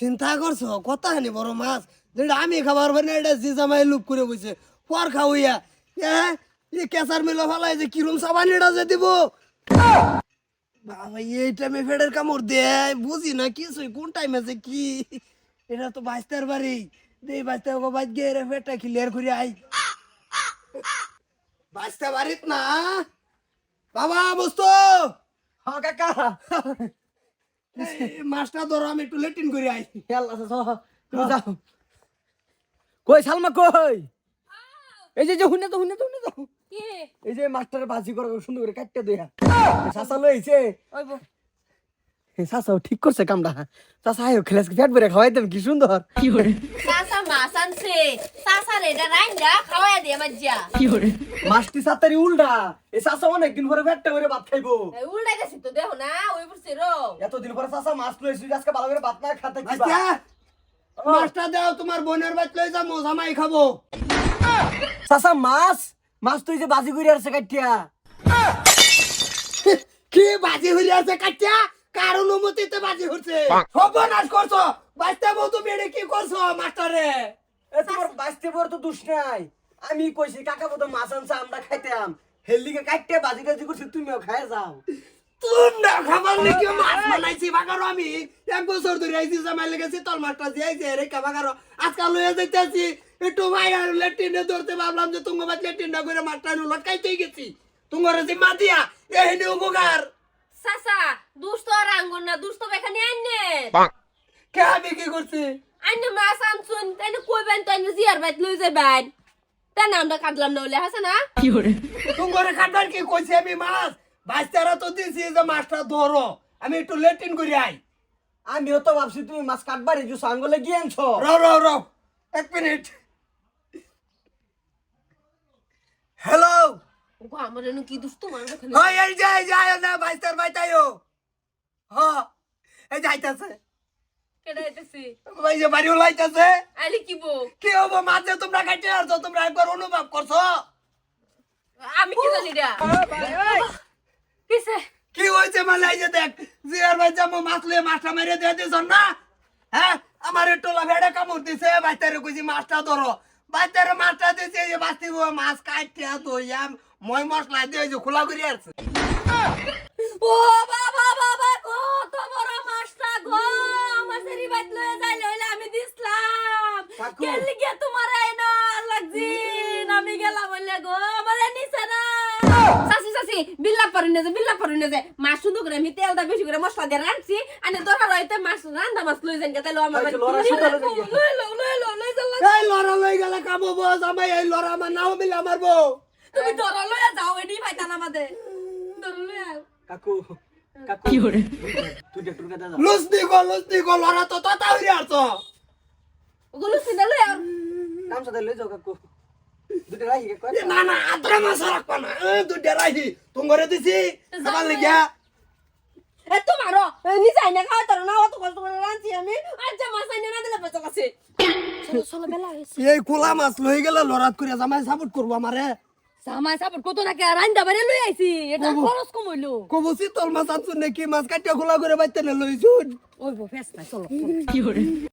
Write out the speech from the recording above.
চিন্তা করছ? কত হানি বড় মাছ? যেটা আমি খাবার পারি এটা জি জামাই লুপ করে বসে। পর খাওয়াইয়া এ এই কেসার মিলো ফালাই যে কিরম সাবান এটা যে দিব? বাবা, এই টাইমে ফেডের কামড় দেয় বুঝি না কিছুই। কোন টাইমে আছে কি? এটা তো বাইস্তার বাড়ি। দেই বাইস্তা ওকে বাইক গিয়ে রে ফেটটা ক্লিয়ার করে আই বাইস্তা বাড়িত না? বাবা, বস্তু! হ্যাঁ কাকা। মাছটা ধরো আমি একটু লেটিন করে আই। যাও। কই সালমা কই? এই যে যে হুনে তো হুনে তো হুনে তো। এই যে মাস্টার বাজি করে সুন্দর করে কাটতে দেয়া। শাসা লইছে। চাষাও ঠিক করছে কামটা চাষা আয়ো খেলাস ফ্যাট বেড়ে খাওয়াই দেন কি সুন্দর। সাসা মাছ আনছে সাসা রে এটা রাইন্দা খাওয়াই দিয়ে মাজ্জা। মাছটি সাতারি উল্টা। এই চাষা অনেকদিন পরে ফ্যাটটা করে ভাত খাইবো। এই উল্টাই গেছি তো দেখো না ওই পড়ছে রো এতদিন পরে চাষা মাছ লইছি আজকে ভালো করে ভাত না খাতে কি মাছটা? দাও তোমার বোনের বাচ্চা লই যাব জামাই খাব। চাষা মাছ? মাছ তুই যে বাজি করে আসছে কাটিয়া। কি বাজি হইয়া আছে কাটিয়া? কার অনুমতিতে বাজি হচ্ছে? সর্বনাশ করছ। বাচ্চা বউ তুমি এটা কি করছ মাস্টারে? এ তোমার বাঁচতে পর তো দুষ নাই। আমি কইছি কাকা বতো মাছ আনছে আমরা খাইতাম। হেলদিকে কাটতে বাজি টাজি করছি তুমিও খাই যাও। তোমরা খাবার নাকি মাছ বানাইছি বাগারো আমি। এক বছর ধরে আইছি জামাই লেগেছি তল মাছটা দিয়েছি রে কাবাগারো আজকাল লইয়া যাইতেছি একটু লেট্রিনে ধরতে ভাবলাম যে বাদ করে মাছটা লটকাইতেই গেছি। যে মা দিয়া এহিনি উপকার। সাসা দুষ্ট আর আঙ্গুর না দুষ্ট বেখানি আইনে। কে আমি কি করছি? আইনে মাছ আনছুন তাই কইবেন তাই জিয়ার বাইত লই যাবেন তাই না আমরা কাটলাম না বলে হাসে না তোমার খাটার কি কইছি আমি মাছ বাচ্চারা তো দিছি যে মাছটা ধরো আমি একটু লেট্রিন করে আই। আমিও তো ভাবছি তুমি মাছ কাটবারে যে সাঙ্গলে গিয়ে আনছো। রও রও রও এক মিনিট। ওগো আমার এনু কি দুষ্ট মানুষ এখানে? এই যে এই যে না বাইস্তার বাইতাইও হ এই যাইতাছে কেডা আইতেছি? যে বাড়ি লাইতাছে আইলি কি বো কি হব মাঝে তোমরা খাইতে আসছো তোমরা একবার অনুভব করছ। আমি কি জানি রে? কিসে? কি হয়েছে মানে এই যে দেখ জিয়ার ভাই যাব মাছ লিয়ে মাছটা মেরে দিয়ে দিছ না হ্যাঁ? আমার টোলা ভেড়ে কামড় দিছে বাইতারে কইছি মাছটা ধরো। বাইতারে মাছটা দিছে এই যে বাস্তি মাছ কাটতে দইয়া মই মশলা দিয়ে যে খোলা করে আসছে ও বাবা বাবা গো তো বড় মাছটা গো আমার সেরি বাইত লয়ে যাই লইলে আমি দিছলাম। কাকু। কেন লিগে তোমার আইনা লাগজি আমি গেলাম বলে গো। না সাসি বিল্লা পরিনে যে বিল্লা পরিনে যে মাছ সুন্দর করে আমি তেল দা বেশি করে মশলা দিয়ে রাঁধছি আনে দরকার হইতে মাছ রান্দা মাছ লই যান গেতে লো আমার শুধু। লই লই লই এই লড়া লই গেলে কামো বস আমি এই লড়া আমার নাও মিলে আমার বউ। তুমি ডরা লইয়া যাও এডি ভাইতান আমাদের। ডরা লইয়া কাকু কাকু। কি করে তুই ডক্টর কাছে যা। লুস দিগো লুস দিগো লড়া তো ততা হইয়া আসছো ওগুলো সিনা লইয়া নাম সাথে লই যাও কাকু। না না আদ্রা মাছ রাখবা না। এ রাখি তোমারে দিছি। খাবার লাগিয়া। তোমারও। নিজে আইনা খাওয়া তার না অত কষ্ট করে রাঁধছি আমি। আর যে মাছ আইনা না দিলে বেঁচে গেছে চলো চলো বেলা হয়েছে। এই খোলা মাছ লই গেলে লড়াত করে জামাই সাপোর্ট করব আমারে। জামাই সাপোর্ট কত নাকি? রান্দা বাইরে লই আইছি। এটা খরচ কম হইল। কবসি তোর মাছ আনছুন নাকি? মাছ কাটিয়া খোলা করে বাইতে লইছুন। ওই ফেস্তা চলো।